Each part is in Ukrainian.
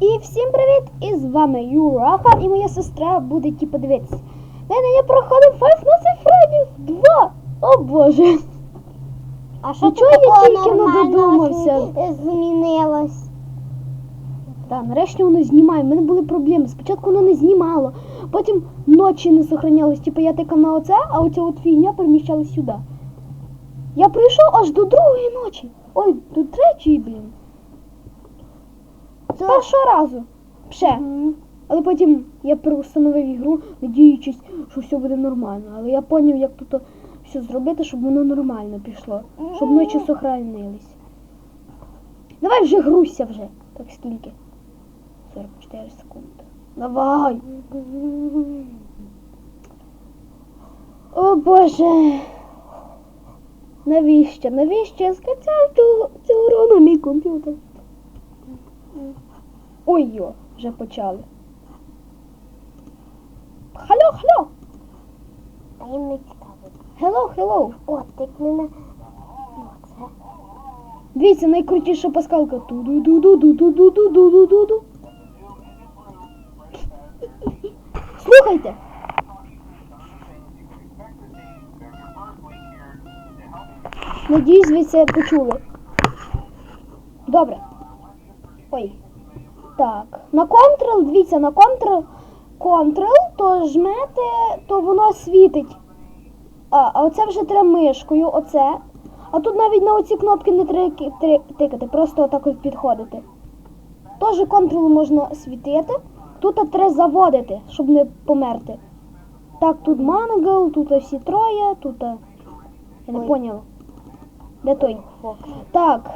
І всім привіт! І з вами Юраха і моя сестра буде ті подивитися. Мене я проходив Five Nights at Freddy's 2! О боже! А що тут я тільки не додумався. змінилось? Так, нарешті воно знімає. У мене були проблеми. Спочатку воно не знімало, потім ночі не сохранялось. Типу я тикав на оце, а оця от фігня переміщалась сюди. Я прийшов аж до другої ночі. Ой, до третьої, блін. Першого разу. Мгм. Але потім я переустановив ігру, надіючись, що все буде нормально. Але я зрозумів, як тут все зробити, щоб воно нормально пішло. Щоб ночі сохранились. Давай вже груся вже. Так скільки? 44 секунди. Давай! О боже! Навіщо? Навіщо я скачав цю, цю на мій комп'ютер? Ой йо, вже почали. Халло, халло! А їм не цікаво. Hello, hello! О, тикни на... Оце. Дивіться, найкрутіша паскалка. Ту-ду-ду-ду-ду-ду-ду-ду-ду-ду-ду. Слухайте. Надіюсь, ви це почули. Добре. Ой. Так. На Ctrl, дивіться, на Ctrl, Ctrl, то жмете, то воно світить. А, а оце вже треба мишкою, оце. А тут навіть на оці кнопки не треба тикати, просто отак от підходити. Теж Ctrl можна світити. Тут треба заводити, щоб не померти. Так, тут мангал, тут всі троє, тут. е, Я не поняла. Де той? Так.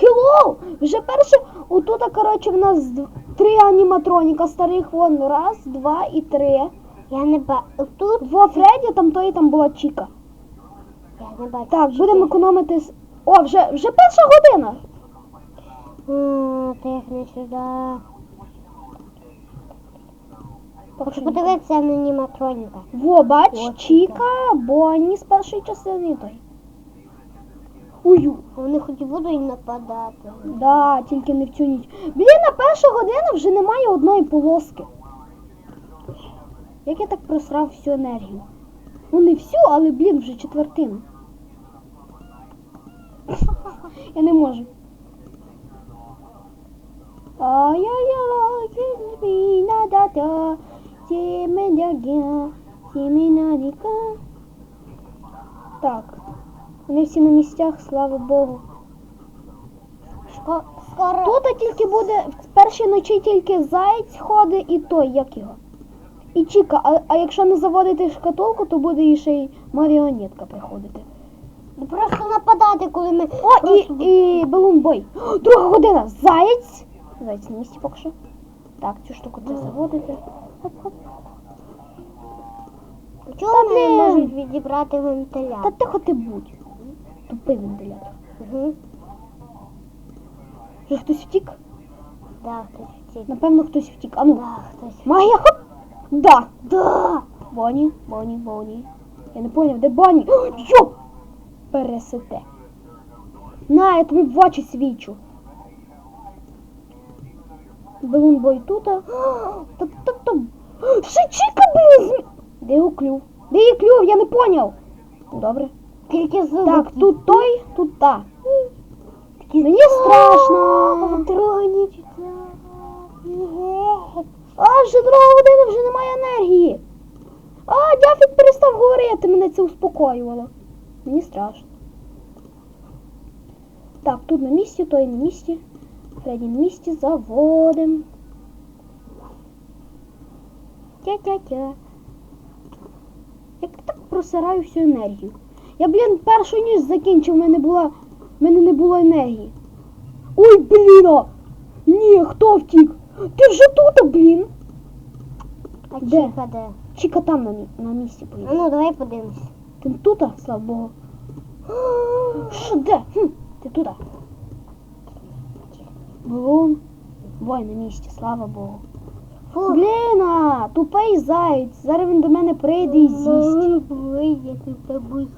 Хеллоу! Вже перше, отут, коротше, в нас три аніматроніка старих, вон, раз, два і три. Я не бачу. Тут Во Фредді там то і там була Чіка. я не бачу. Так, будемо економити. О, вже, вже перша година. Тихни сюди. Хочу подивитися на аніматроніка. Во, бач, Чіка, Бонні з першої частини той. Ую. Вони хоч будуть нападати. Да, тільки не в цю ніч. Блін, на першу годину вже немає одної полоски. Як я так просрав всю енергію? Ну не всю, але, блін, вже четвертину. Я не можу. Ай-яй-яй, кінь-бі-на-да-да, сімен-дя-гя, сімен-на-ді-ка. Так. Вони всі на місцях, слава Богу. Скоро. Тут тільки буде в першій ночі тільки заєць ходить і той, як його. І Чіка, а, а якщо не заводити шкатулку, то буде і ще й маріонетка приходити. Ну, Просто нападати, коли ми. О, і, і балунбой. Друга година. Заєць. Заєць на місці поки що. Так, цю штуку треба заводити. Хоп-хоп. Чого вони не можуть відібрати Та тихо ти будь. Тупий вентилятор. Угу. Вже хтось втік? Да, хтось втік. Напевно, хтось втік. А ну. Да, хтось. Магія, хоп! Да! Да! Боні, Боні, Боні. Я не поняв, де Боні? О, Йо! Пересете. На, я тобі в очі свічу. Балун бой тут. Та-та-та. Ще чіка, блін! Де його клюв? Де її клюв? Я не поняв. Добре. Тільки зуби. Так, тут той, тут та. Мені страшно. Друга ніч. А, вже друга година, вже немає енергії. А, Дяфік перестав говорити, мене це успокоювало. Мені страшно. Так, тут на місці, той на місці. Фредді на місці, заводим. Тя-тя-тя. Як так просираю всю енергію. Я, блін, першу ніч закінчив, в мене була. В мене не було енергії. Ой, блін! Ні, хто втік? Ти вже тут, блін. А Де? Чіка де? Чіка там на, на місці поїде. ну давай подивимось. Ти тут, слава Богу. Що де? Хм, ти тут. Блун. Бой на місці, слава Богу. Фу. Блін, а, тупий заєць. Зараз він до мене прийде і з'їсть. Вийде. тут бабусь.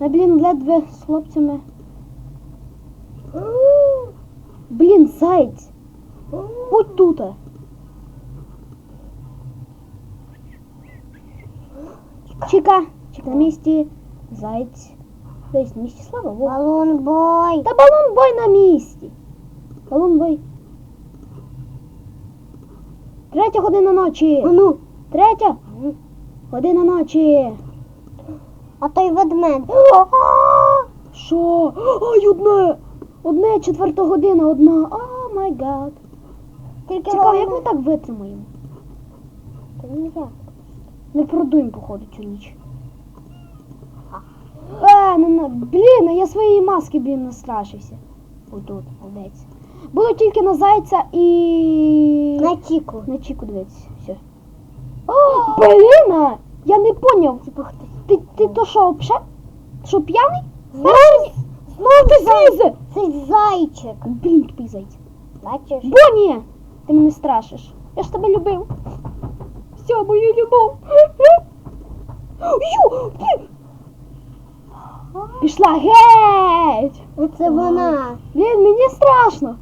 Ми, блін, ледве з хлопцями. Блін, зайць. Будь тут. Чика, чик на місці. Зайць. Десь на місці, слава Богу. Балун бой. Та балонбой на місці. Балонбой. Третя година ночі. Ну, Третя година ночі. А той ведмедь. Що? Ай, одне! Одне, четверта година, одна. О май гад. Тільки Цікаво, як ми так витримаємо? Та ніяк. Не продуємо, походу, цю ніч. Е, ну, ну, блін, а я своєї маски, блін, настрашився. Отут, молодець. Буду тільки на зайця і. На чіку. На чіку дивитися. Все. О, блін, я не поняв. Ти, ти то що, вообще? Що, п'яний? Знову, Знову ти злізе! це зайчик. Блін, тупий зайць. Бачиш? Боні! Ти мене страшиш. Я ж тебе любив. Все, мою любов. Ю! Пішла геть! Оце вона. Блін, мені страшно.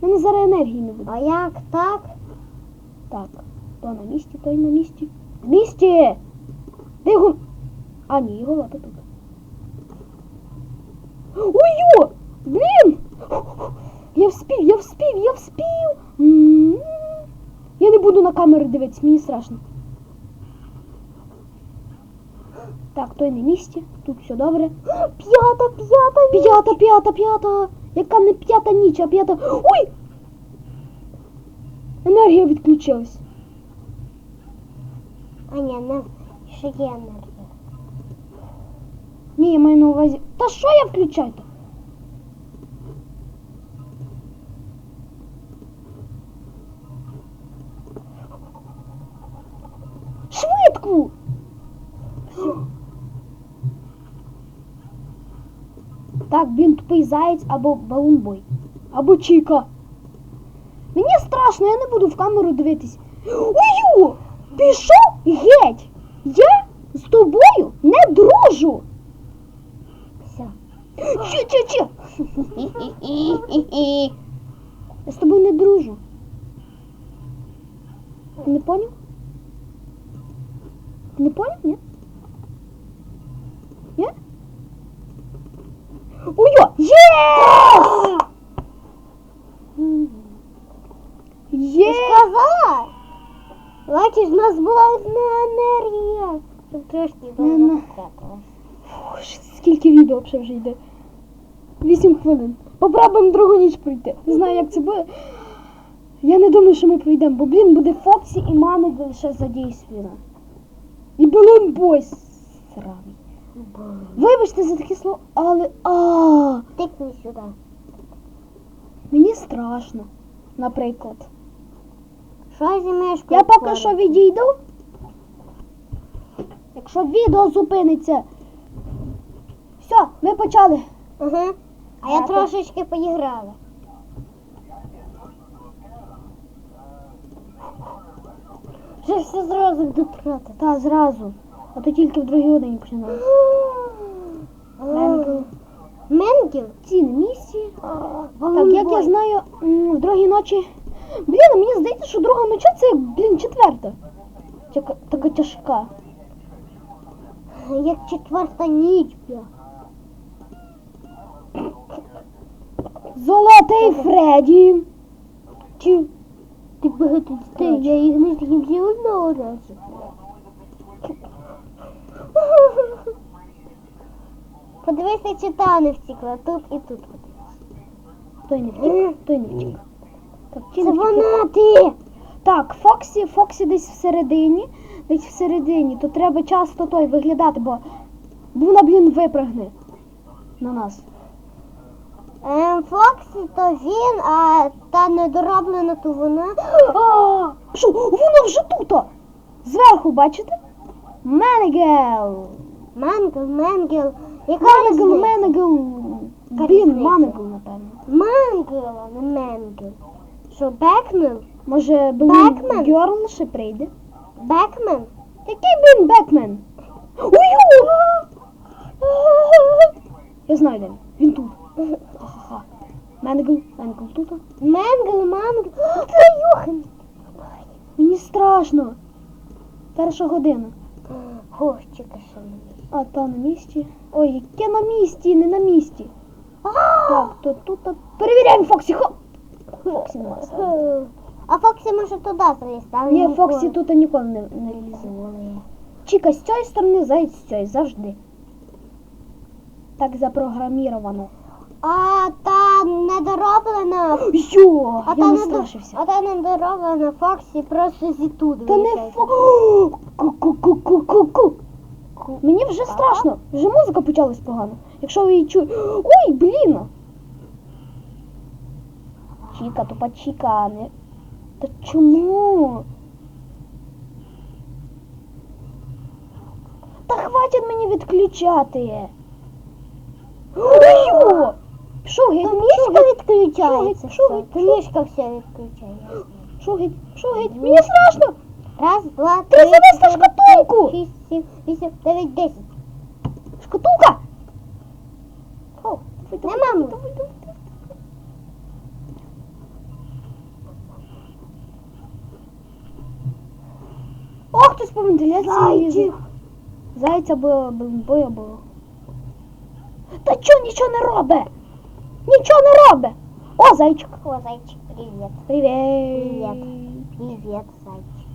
У мене зараз енергії не буде. А як так? Так, то на місці, той на місці. На місці! Його? А, ні, його лапи тут. Ой-ё! Блін! Я вспів, я вспів, я вспів! М. Я не буду на камеру дивитися, мені страшно. Так, той на місці, тут все добре. П'ята, п'ята, п'ята, п'ята, п'ята. Яка не п'ята ніч, а п'ята. Ой! Енергія відключилась. А ні, не ще є енергія. Ні, я маю на увазі. Та що я включаю? то Швидко! Всё. Так, він тупий заєць або балунбой. Або Чіка. Мені страшно, я не буду в камеру дивитись. Ой! Пішов геть! Я з тобою не дружу! Все. Чи-чи-чи! Я з тобою не дружу. Ти не поняв? Ти не поняв, ні? Ні? Ой-о! Є! Є! Сказала! Бачиш, в нас була одна енергія. Трошки ж, Скільки відео вже вже йде? Вісім хвилин. Попробуємо другу ніч пройти. Не знаю, як це буде. Я не думаю, що ми пройдемо, бо, блін, буде Фоксі і Мани лише задійствіна. І Балон Бой сраний. Вибачте за таке слово, але а Тикни сюди. мені страшно, наприклад. Що зі? Я поки що відійду. Якщо відео зупиниться. Все, ми почали. Ага. А я трошечки поіграла. Вже все зразу дотрати. Та зразу. А то тільки в другій годині починали. Менгл. Менгіл? Ці місці. Так, як я знаю, в другій ночі. Блін, мені здається, що друга ночі це як, блін, четверта. Така, така тяжка. Як четверта ніч. бля. Золотий Фредді. Чи ти багато дітей, я їх не з'їм всі одного разу. Подивися, чи та не втікла. Тут і тут. Той не втік, той не втік. Так, Це не вона ти! Так, Фоксі, Фоксі десь всередині. Десь всередині. То треба часто той виглядати, бо, вона, блін, випрыгне на нас. Ем, Фоксі то він, а та недороблена то вона. А, Що, вона вже тут! Зверху, бачите? Менегел! Мангел, Менгел. Яка Менегел? Менегел. Блін? Напевно. Мангел, а не Менгел. Що, Бекмен? Може, Бекмен? Герл ще прийде? Бекмен? Який він Бетмен? Ой! Я знаю, де він. Він тут. Ха-ха-ха. Менгл, Менгл тут. Менгл, мангл. Це Юхен. Мені страшно. Перша година. Горчика ще мені. А та на місці. Ой, яке на місці, не на місці. Так, то тут. Перевіряємо Фоксі. Хоп! Фоксі нема. А Фоксі може туди залізти, але Ні, ніколи. Фоксі тут ніколи не, не лізе. Чіка з цієї сторони, заяць з цієї, завжди. Так запрограміровано. А та недороблена. Йо, А я та, не страшився. а та недороблена Фоксі просто зітуди. Та не фо... Ку-ку-ку-ку-ку-ку. Мені вже страшно. Вже музика почалась погано. Якщо ви її чуєте. Ой, блін! Чіка, тупа Чіка, не. Та чому? Та хватить мені відключати. Ой! Пішов геть, мішка відключається. Ви- мішка все відключає. пішов геть. Мені страшно! Раз, два, три, чотири, шкатулку! шість, сім, вісім, дев'ять, десять. Шкатулка! О, Нема, мамо. О, хтось по вентиляції. Зайця було, боя було. Та чо нічого не робить? Нічого не робить. О, зайчик. О, зайчик, привіт. Привіт. Привіт, зайчик.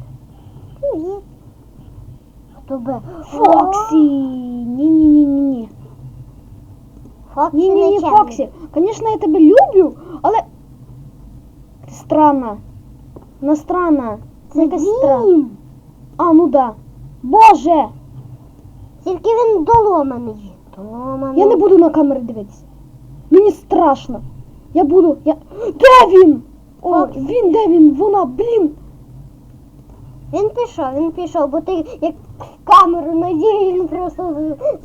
Привіт. Хто би? Фоксі. Ні-ні-ні-ні-ні. Фоксі Ні-ні-ні. Фоксі. Звісно, я тебе люблю, але. Ти странна. Вона странна. Це Якась странна. А, ну да. Боже! Тільки він доломаний. Доломаний. Я не буду на камери дивитися. Мені страшно. Я буду. Я... Де він? О, він, де він? Вона, блін. Він пішов, він пішов, бо ти як в камеру надів, він просто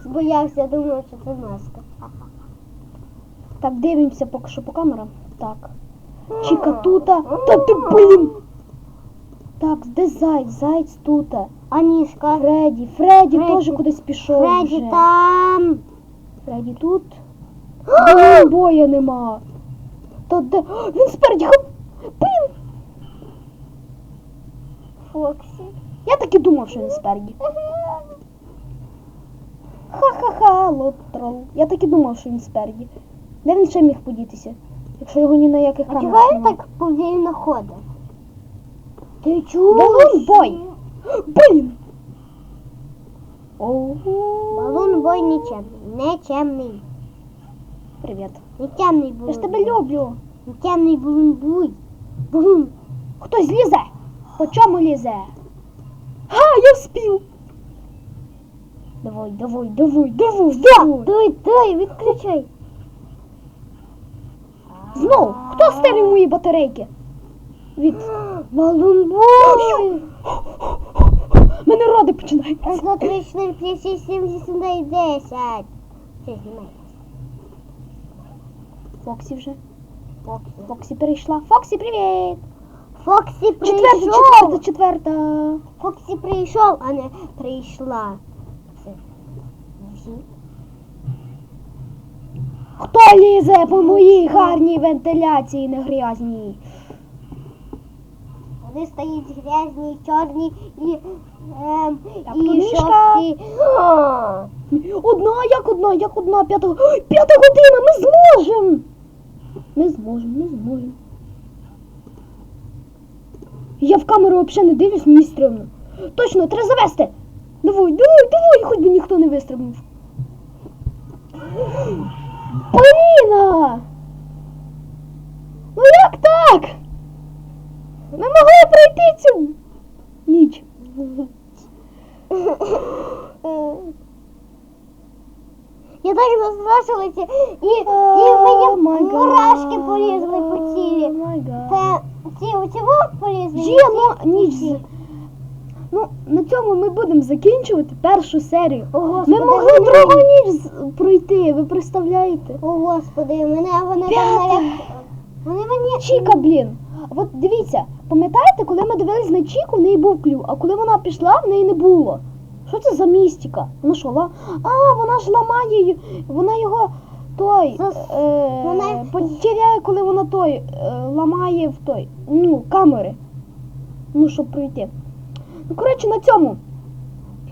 збоявся, думав, що це маска. Так, дивимося поки що по камерам. Так. Чіка тута. Та ти блін. Так, де зайць? Зайць тута. А ніжка? Фредді. Фредді Фредді. теж кудись пішов. Фредді вже. там. Фредді тут. Блін, боя нема. Та де? Він спереді. Хоп. Блін. Фоксі. Я так і думав, що він спереді. Ха-ха-ха, лотрол. Я так і думав, що він спереді. Де він ще міг подітися? Якщо його ні на яких А камерах чого він нема. так повільно ходить? Ти чув? Балун бой! Блін! Балун бой нічемний. Нечемний. Привіт. Нечемний балун. Я ж тебе люблю. Нечемний балун буй. Блін. Хтось лізе. По чому лізе? Ха, я вспів. Давай, давай, давай, давай, давай. Дай, дай, відключай. Знов, хто стерів мої батарейки? Від... Балун бой. Мене роди починають. Раз, два, три, чотири, п'ять, шість, сім, вісім, дев'ять, десять. Все, знімай. Фоксі вже. Фоксі. Фоксі перейшла. Фоксі, привіт! Фоксі Четверта, прийшов. четверта, четверта. Фоксі прийшов, а не прийшла. Хто лізе по моїй гарній вентиляції не грязній? Вони стоять грязні, чорні і, Так, і жовті. Одна, як одна, як одна, п'ята. П'ята година, ми зможемо. Ми зможемо, ми зможемо. Я в камеру взагалі не дивлюсь, мені стрімно. Точно, треба завести. Давай, давай, давай, хоч би ніхто не вистрибнув. Поліна! Ну як так? Ми могли пройти цю ніч. Я так застрашилася, і, і мені мурашки полізли по тілі. Це ці оці вот полізли. Ну, ніч. Ну, на цьому ми будемо закінчувати першу серію. О, Господи, Ми могли вони- другу ніч пройти, ви представляєте? О, Господи, мене вони П'ята. там наляк... Вони мені... Чіка, блін. От дивіться, Пам'ятаєте, коли ми дивились на Чіку, в неї був клюв, а коли вона пішла, в неї не було. Що це за містика? Вона що, ла... А, вона ж ламає, вона його той Зас- е... вона- потеряє, коли вона той е... ламає в той, ну, камери. Ну, щоб пройти. Ну, коротше, на цьому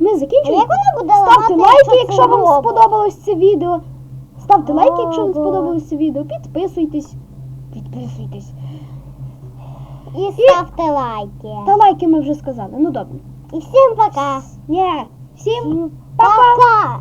ми закінчуємо. Ставте ламати, лайки, якщо вам сподобалось це відео. Ставте лайки, якщо вам сподобалось це відео. Підписуйтесь. Підписуйтесь. І ставте лайки. Та лайки ми вже сказали. Ну добре. І всім пока. Ні. Всім Пока.